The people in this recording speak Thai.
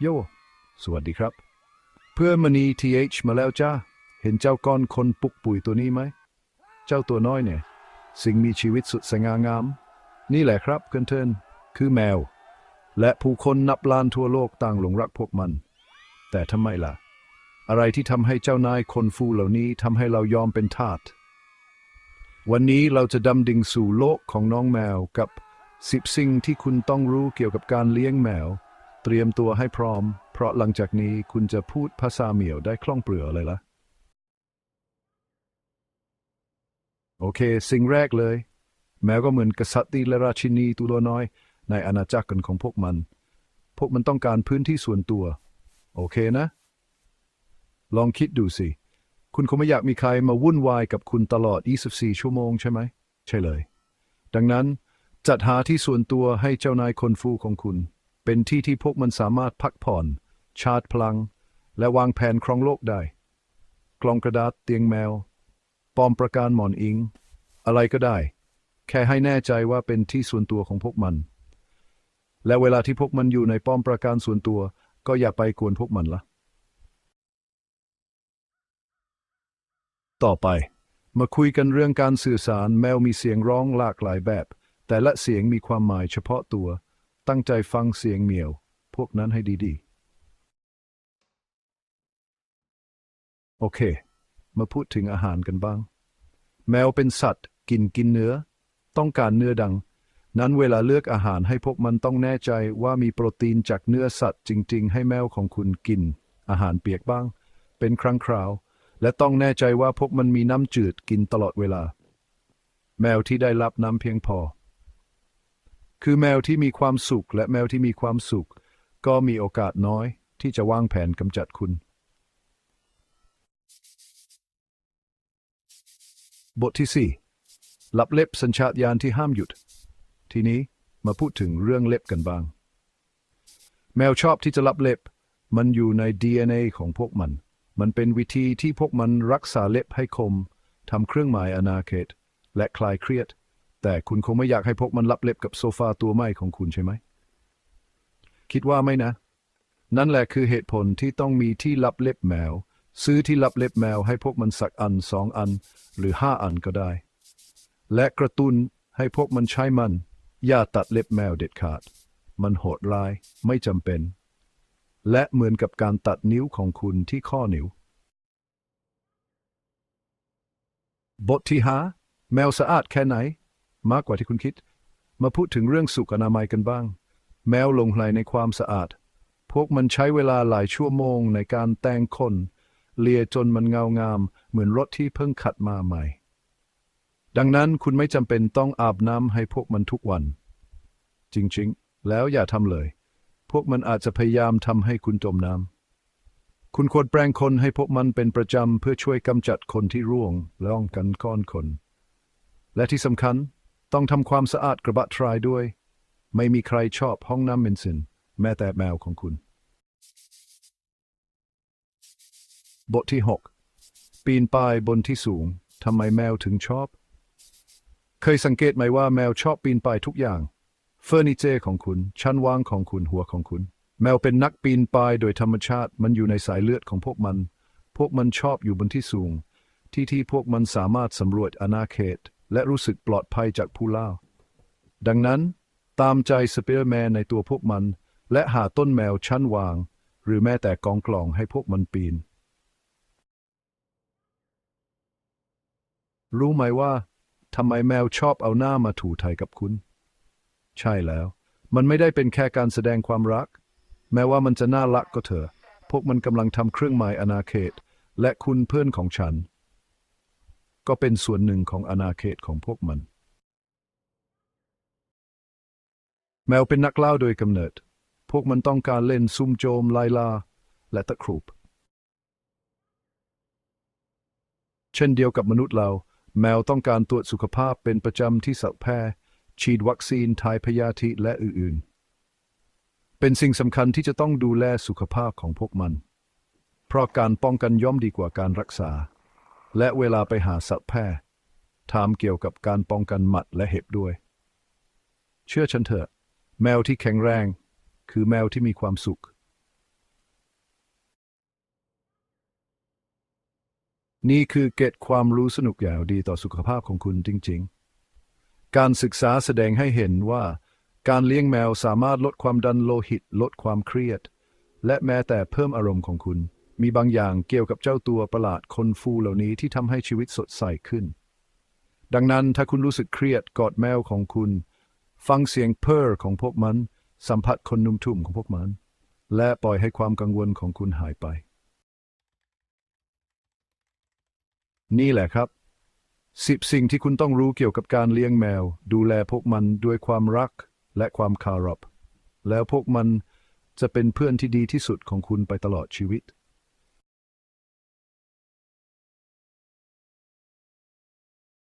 โย สวัสดีครับ เพื่อนมณีทีเอชมาแล้วจ้า เห็นเจ้าก้อนคนปุกปุ๋ยตัวนี้ไหม เจ้าตัวน้อยเนี่ย สิ่งมีชีวิตสุดสง่างาม นี่แหละครับเพื่อนเทินคือแมว และผู้คนนับล้านทั่วโลกต่างหลงรักพวกมัน แต่ทำไมล่ะ อะไรที่ทำให้เจ้านายคนฟูเหล่านี้ทำให้เรายอมเป็นทาส วันนี้เราจะดำดิ่งสู่โลกของน้องแมวกับสิบสิ่งที่คุณต้องรู้เกี่ยวกับการเลี้ยงแมว เตรียมตัวให้พร้อม เพราะหลังจากนี้คุณจะพูดภาษาเหมียวได้คล่องเปลือเลยละโอเค สิ่งแรกเลย แมวก็เหมือนกษัตริย์และราชินีตัวน้อย ในอาณาจักรของพวกมัน พวกมันต้องการพื้นที่ส่วนตัว โอเคนะ ลองคิดดูสิ คุณคงไม่อยากมีใครมาวุ่นวายกับคุณตลอด 24 ชั่วโมงใช่ไหม ใช่เลย ดังนั้นจัดหาที่ส่วนตัวให้เจ้านายคนฟูของคุณ เป็นที่ที่พวกมันสามารถพักผ่อน ชาร์จพลัง และวางแผนครองโลกได้ กล่องกระดาษเตียงแมว ปอมประการหมอนอิง อะไรก็ได้ แค่ให้แน่ใจว่าเป็นที่ส่วนตัวของพวกมัน และเวลาที่พวกมันอยู่ในป้อมประการส่วนตัว ก็อย่าไปกวนพวกมันละต่อไป มาคุยกันเรื่องการสื่อสารแมวมีเสียงร้องหลากหลายแบบ แต่ละเสียงมีความหมายเฉพาะตัว ตั้งใจฟังเสียงเหมียว พวกนั้นให้ดีๆ โอเค มาพูดถึงอาหารกันบ้าง แมวเป็นสัตว์ กินกินเนื้อ ต้องการเนื้อดัง นั้นเวลาเลือกอาหารให้พวกมันต้องแน่ใจว่ามีโปรตีนจากเนื้อสัตว์จริง ๆ ให้แมวของคุณกิน อาหารเปียกบ้าง เป็นครั้งคราว และต้องแน่ใจว่าพวกมันมีน้ำจืดกินตลอดเวลา แมวที่ได้รับน้ำเพียงพอ คือแมวที่มีความสุขและแมวที่มีความสุข ก็มีโอกาสน้อยที่จะวางแผนกำจัดคุณ บทที่สี่ลับเล็บสัญชาตญาณที่ห้ามหยุด ทีนี้มาพูดถึงเรื่องเล็บกันบ้าง แมวชอบที่จะลับเล็บ มันอยู่ใน DNA ของพวกมัน มันเป็นวิธีที่พวกมันรักษาเล็บให้คมทำเครื่องหมายอาณาเขต และคลายเครียด แต่คุณคงไม่อยากให้พวกมันลับเล็บกับโซฟาตัวใหม่ของคุณใช่ไหม คิดว่าไม่นะ นั่นแหละคือเหตุผลที่ต้องมีที่ลับเล็บแมว ซื้อที่ลับเล็บแมวให้พวกมันสักอันสองอัน หรือห้าอันก็ได้ และกระตุ้นให้พวกมันใช้มัน อย่าตัดเล็บแมวเด็ดขาด มันโหดร้ายไม่จำเป็น และเหมือนกับการตัดนิ้วของคุณที่ข้อนิ้ว บทที่ห้าแมวสะอาดแค่ไหน มากกว่าที่คุณคิด มาพูดถึงเรื่องสุขอนามัยกันบ้าง แมวลงไหลในความสะอาด พวกมันใช้เวลาหลายชั่วโมงในการแต่งขนเลียจนมันเงางาม เหมือนรถที่เพิ่งขัดมาใหม่ ดังนั้นคุณไม่จำเป็นต้องอาบน้ำให้พวกมันทุกวัน จริงๆ แล้วอย่าทำเลย พวกมันอาจจะพยายามทำให้คุณจมน้ำคุณควรแปรงขนให้พวกมันเป็นประจำเพื่อช่วยกำจัดขนที่ร่วงและป้องกันก้อนขนและที่สำคัญ ต้องทำความสะอาดกระบะทรายด้วย ไม่มีใครชอบห้องน้ำเมนซิน แม้แต่แมวของคุณ บทที่ 6 ปีนป่ายบนที่สูงทำไมแมวถึงชอบ เคยสังเกตไหมว่าแมวชอบปีนป่ายทุกอย่าง เฟอร์นิเจอร์ของคุณชั้นวางของคุณหัวของคุณ แมวเป็นนักปีนป่ายโดยธรรมชาติมันอยู่ในสายเลือดของพวกมัน พวกมันชอบอยู่บนที่สูง ที่ที่พวกมันสามารถสำรวจอาณาเขต และรู้สึกปลอดภัยจากผู้ล่า ดังนั้น ตามใจสเปียร์แมนในตัวพวกมัน และหาต้นแมวชั้นวาง หรือแม้แต่กองกล่องให้พวกมันปีน รู้ไหมว่าทำไมแมวชอบเอาหน้ามาถูไถกับคุณ ใช่แล้ว มันไม่ได้เป็นแค่การแสดงความรัก แม้ว่ามันจะน่ารักก็เถอะ พวกมันกำลังทำเครื่องหมายอาณาเขต และคุณเพื่อนของฉัน ก็เป็นส่วนหนึ่งของอาณาเขตของพวกมัน แมวเป็นนักเล่าโดยกำเนิด พวกมันต้องการเล่นซุ่มโจมไลลาและตะครุบ เช่นเดียวกับมนุษย์เรา แมวต้องการตรวจสุขภาพเป็นประจำที่สัตวแพทย์ฉีดวัคซีนทายพยาธิและอื่นๆ เป็นสิ่งสำคัญที่จะต้องดูแลสุขภาพของพวกมัน เพราะการป้องกันย่อมดีกว่าการรักษา และเวลาไปหาสัตวแพทย์ถามเกี่ยวกับการป้องกันหมัดและเห็บด้วย เชื่อฉันเถอะ แมวที่แข็งแรง คือแมวที่มีความสุข นี่คือเกตความรู้สนุกอย่างดีต่อสุขภาพของคุณจริง ๆ การศึกษาแสดงให้เห็นว่า การเลี้ยงแมวสามารถลดความดันโลหิต ลดความเครียด และแม้แต่เพิ่มอารมณ์ของคุณ มีบางอย่างเกี่ยวกับเจ้าตัวประหลาดคนฟูเหล่านี้ที่ทำให้ชีวิตสดใสขึ้น ดังนั้นถ้าคุณรู้สึกเครียดกอดแมวของคุณ ฟังเสียงเพ้อของพวกมัน สัมผัสคนนุ่มทุ่มของพวกมัน และปล่อยให้ความกังวลของคุณหายไป นี่แหละครับสิบสิ่งที่คุณต้องรู้เกี่ยวกับการเลี้ยงแมว ดูแลพวกมันด้วยความรักและความคารพแล้วพวกมันจะเป็นเพื่อนที่ดีที่สุดของคุณไปตลอดชีวิต